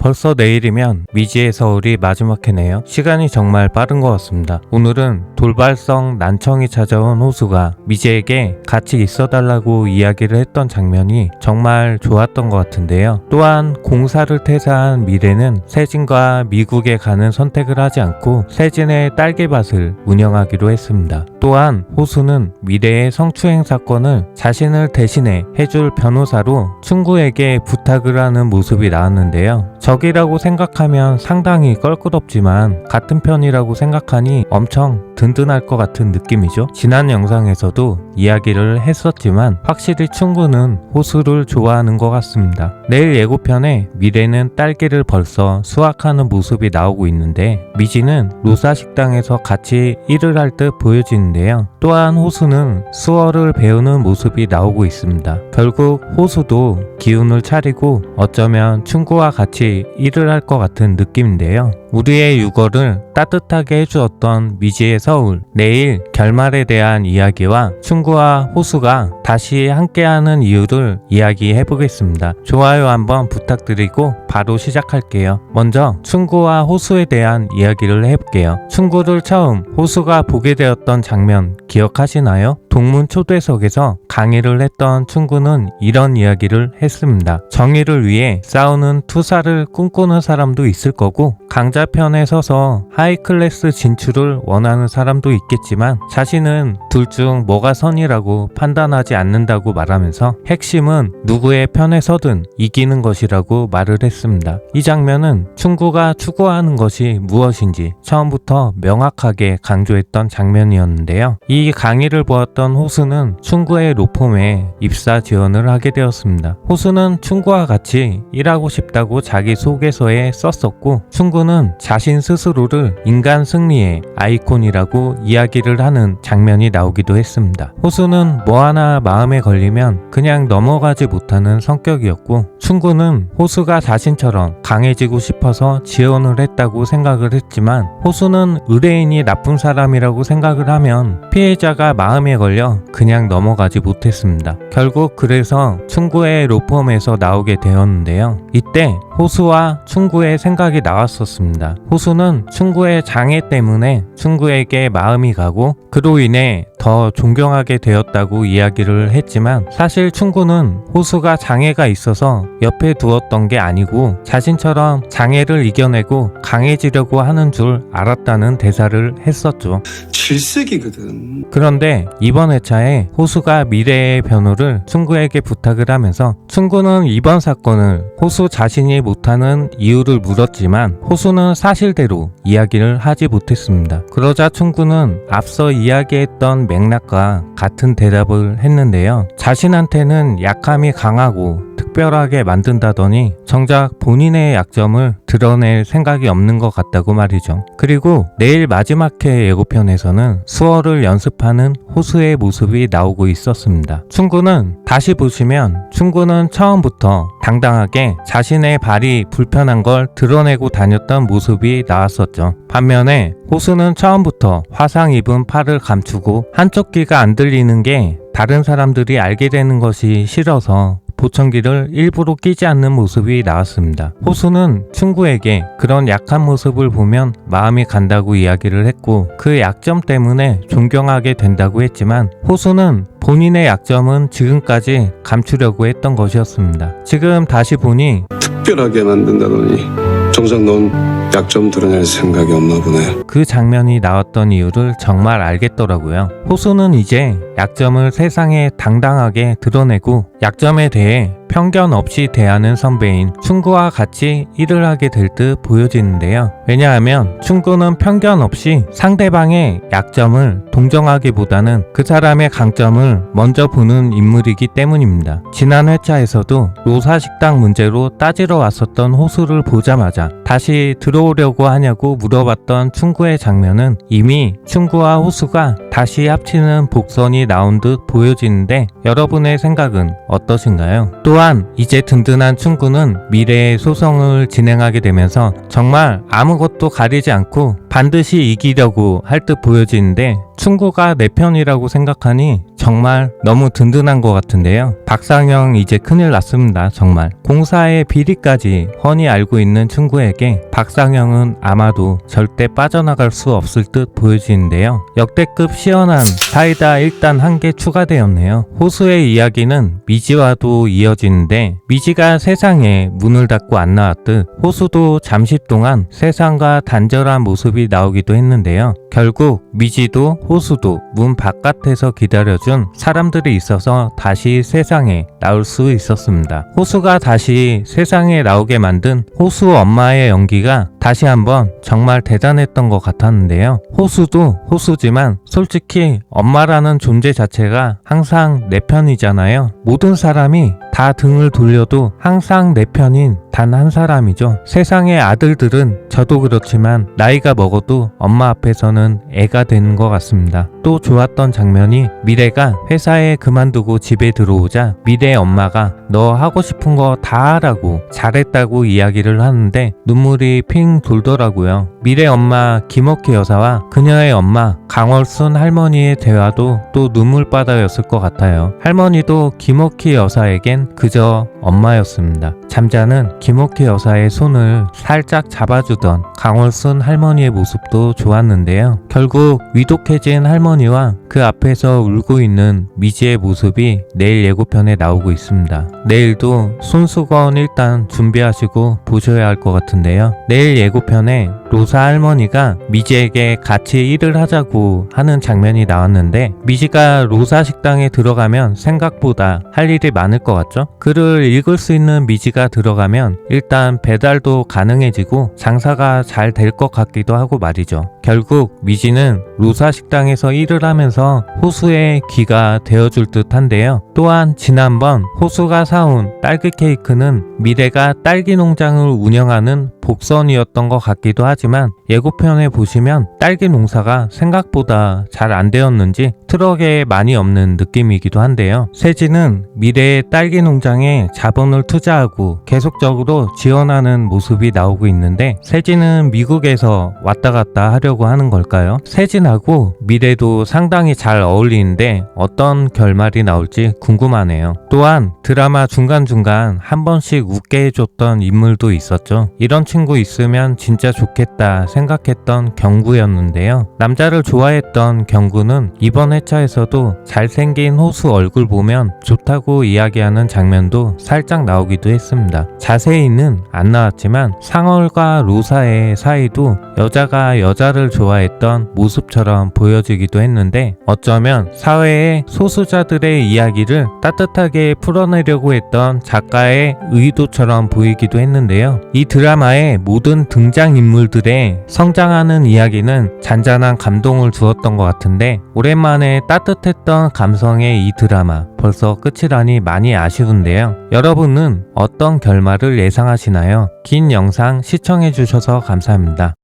벌써 내일이면 미지의 서울이 마지막 해네요. 시간이 정말 빠른 것 같습니다. 오늘은 돌발성 난청이 찾아온 호수가 미지에게 같이 있어달라고 이야기를 했던 장면이 정말 좋았던 것 같은데요. 또한 공사를 퇴사한 미래는 세진과 미국에 가는 선택을 하지 않고 세진의 딸기밭을 운영하기로 했습니다. 또한 호수는 미래의 성추행 사건을 자신을 대신해 해줄 변호사로 충구에게 부탁을 하는 모습이 나왔는데요. 적이라고 생각하면 상당히 껄끄럽지만 같은 편이라고 생각하니 엄청 든든할 것 같은 느낌이죠. 지난 영상에서도 이야기를 했었지만 확실히 충구는 호수를 좋아하는 것 같습니다. 내일 예고편에 미래는 딸기를 벌써 수확하는 모습이 나오고 있는데 미지는 로사 식당에서 같이 일을 할듯 보여지는데요. 또한 호수는 수어를 배우는 모습이 나오고 있습니다. 결국 호수도 기운을 차리고 어쩌면 충구와 같이 일을 할 것 같은 느낌인데요. 우리의 유거를 따뜻하게 해주었던 미지의 서울 내일 결말에 대한 이야기와 충구와 호수가 다시 함께하는 이유를 이야기해 보겠습니다. 좋아요 한번 부탁드리고 바로 시작할게요. 먼저 충구와 호수에 대한 이야기를 해볼게요. 충구를 처음 호수가 보게 되었던 장면 기억하시나요? 동문 초대석에서 강의를 했던 충구는 이런 이야기를 했습니다. 정의를 위해 싸우는 투사를 꿈꾸는 사람도 있을 거고 강자편에 서서 하이클래스 진출을 원하는 사람 도 있겠지만 자신은 둘 중 뭐가 선이라고 판단하지 않는다고 말하면서 핵심은 누구의 편에 서든 이기는 것이라고 말을 했습니다. 이 장면은 충구가 추구하는 것이 무엇인지 처음부터 명확하게 강조했던 장면이었는데요. 이 강의를 보았던 호수는 충구의 로펌에 입사 지원을 하게 되었습니다. 호수는 충구와 같이 일하고 싶다고 자기 소개서에 썼었고 충구는 자신 스스로를 인간 승리의 아이콘이라고 이야기를 하는 장면이 나오기도 했습니다. 호수는 뭐 하나 마음에 걸리면 그냥 넘어가지 못하는 성격이었고 충구는 호수가 자신처럼 강해지고 싶어서 지원을 했다고 생각을 했지만 호수는 의뢰인이 나쁜 사람이라고 생각을 하면 피해자가 마음에 걸려 그냥 넘어가지 못했습니다. 결국 그래서 충구의 로펌에서 나오게 되었는데요. 이때 호수와 충구의 생각이 나왔었습니다. 호수는 충구의 장애 때문에 충구 에게 마음이 가고 그로 인해 더 존경하게 되었다고 이야기를 했지만 사실 충구는 호수가 장애가 있어서 옆에 두었던 게 아니고 자신처럼 장애를 이겨내고 강해지려고 하는 줄 알았다는 대사를 했었죠. 질색이거든. 그런데 이번 회차에 호수가 미래의 변호를 충구에게 부탁을 하면서 충구는 이번 사건을 호수 자신이 못하는 이유를 물었지만 호수는 사실대로 이야기를 하지 못했습니다. 그러자 충구는 앞서 이야기했던 맥락과 같은 대답을 했는데요. 자신한테는 약함이 강하고 특별하게 만든다더니 정작 본인의 약점을 드러낼 생각이 없는 것 같다고 말이죠. 그리고 내일 마지막 회 예고편에서는 수어를 연습하는 호수의 모습이 나오고 있었습니다. 충구는 다시 보시면 충구는 처음부터 당당하게 자신의 발이 불편한 걸 드러내고 다녔던 모습이 나왔었죠. 반면에 호수는 처음부터 화상 입은 팔을 감추고 한쪽 귀가 안 들리는 게 다른 사람들이 알게 되는 것이 싫어서 보청기를 일부러 끼지 않는 모습이 나왔습니다. 호수는 충구에게 그런 약한 모습을 보면 마음이 간다고 이야기를 했고 그 약점 때문에 존경하게 된다고 했지만 호수는 본인의 약점은 지금까지 감추려고 했던 것이었습니다. 지금 다시 보니 특별하게 만든다더니 정작 넌 약점 드러낼 생각이 없나 보네. 그 장면이 나왔던 이유를 정말 알겠더라고요. 호수는 이제 약점을 세상에 당당하게 드러내고 약점에 대해 편견 없이 대하는 선배인 충구와 같이 일을 하게 될 듯 보여지는데요. 왜냐하면 충구는 편견 없이 상대방의 약점을 동정하기보다는 그 사람의 강점을 먼저 보는 인물이기 때문입니다. 지난 회차에서도 로사 식당 문제로 따지러 왔었던 호수를 보자마자 다시 들어오려고 하냐고 물어봤던 충구의 장면은 이미 충구와 호수가 다시 합치는 복선이 나온 듯 보여지는데 여러분의 생각은 어떠신가요? 또한 이제 든든한 충구는 미래의 소송을 진행하게 되면서 정말 아무것도 가리지 않고 반드시 이기려고 할 듯 보여지는데 충구가 내 편이라고 생각하니 정말 너무 든든한 것 같은데요. 박상영 이제 큰일 났습니다. 정말. 공사의 비리까지 훤히 알고 있는 충구에게 박상영은 아마도 절대 빠져나갈 수 없을 듯 보여지는데요. 역대급 시원한 사이다 일단 한 개 추가되었네요. 호수의 이야기는 미 지와도 이어지는데 미지가 세상에 문을 닫고 안 나왔듯 호수도 잠시 동안 세상과 단절한 모습이 나오기도 했는데요. 결국 미지도 호수도 문 바깥에서 기다려준 사람들이 있어서 다시 세상에 나올 수 있었습니다. 호수가 다시 세상에 나오게 만든 호수 엄마의 연기가 다시 한번 정말 대단했던 것 같았는데요. 호수도 호수지만 솔직히 엄마라는 존재 자체가 항상 내 편이잖아요. 모든 사람이 다 등을 돌려도 항상 내 편인 단 한 사람이죠. 세상의 아들들은 저도 그렇지만 나이가 먹어도 엄마 앞에서는 애가 되는 것 같습니다. 또 좋았던 장면이 미래가 회사에 그만두고 집에 들어오자 미래 엄마가 너 하고 싶은 거 다 하라고 잘했다고 이야기를 하는데 눈물이 핑 돌더라고요. 미래 엄마 김옥희 여사와 그녀의 엄마 강월순 할머니의 대화도 또 눈물바다였을 것 같아요. 할머니도 김옥희 여사에겐 그저 엄마였습니다. 잠자는 김옥희 여사의 손을 살짝 잡아주던 강월순 할머니의 모습도 좋았는데요. 결국 위독해진 할머니와 그 앞에서 울고 있는 미지의 모습이 내일 예고편에 나오고 있습니다. 내일도 손수건 일단 준비하시고 보셔야 할 것 같은데요. 내일 예고편에 로사 할머니가 미지에게 같이 일을 하자고 하는 장면이 나왔는데 미지가 로사 식당에 들어가면 생각보다 할 일이 많을 것 같죠? 글을 읽을 수 있는 미지가 들어가면 일단 배달도 가능해지고 장사가 잘 될 것 같기도 하고 말이죠. 결국 미지는 로사 식당에서 일을 하면서 호수의 귀가 되어줄 듯 한데요. 또한 지난번 호수가 사온 딸기 케이크는 미래가 딸기 농장을 운영하는 복선이었던 것 같기도 하지만 예고편에 보시면 딸기 농사가 생각보다 잘 안 되었는지 트럭에 많이 없는 느낌이기도 한데요. 세진은 미래의 딸기 농장에 자본을 투자하고 계속적으로 지원하는 모습이 나오고 있는데 세진은 미국에서 왔다 갔다 하려고 하는 걸까요? 세진하고 미래도 상당히 잘 어울리는데 어떤 결말이 나올지 궁금하네요. 또한 드라마 중간중간 한 번씩 웃게 해줬던 인물도 있었죠. 이런 친구 있으면 진짜 좋겠다 생각했던 경구였는데요. 남자를 좋아했던 경구는 이번 회차에서도 잘생긴 호수 얼굴 보면 좋다고 이야기하는 장면도 살짝 나오기도 했습니다. 자세히는 안 나왔지만 상월과 로사의 사이도 여자가 여자를 좋아했던 모습처럼 보여지기도 했는데 어쩌면 사회의 소수자들의 이야기를 따뜻하게 풀어내려고 했던 작가의 의도처럼 보이기도 했는데요. 이 드라마의 모든 등장인물들의 성장하는 이야기는 잔잔한 감동을 주었던 것 같은데 오랜만에 따뜻했던 감성의 이 드라마 벌써 끝이라니 많이 아쉬운데요. 여러분은 어떤 결말을 예상하시나요? 긴 영상 시청해주셔서 감사합니다.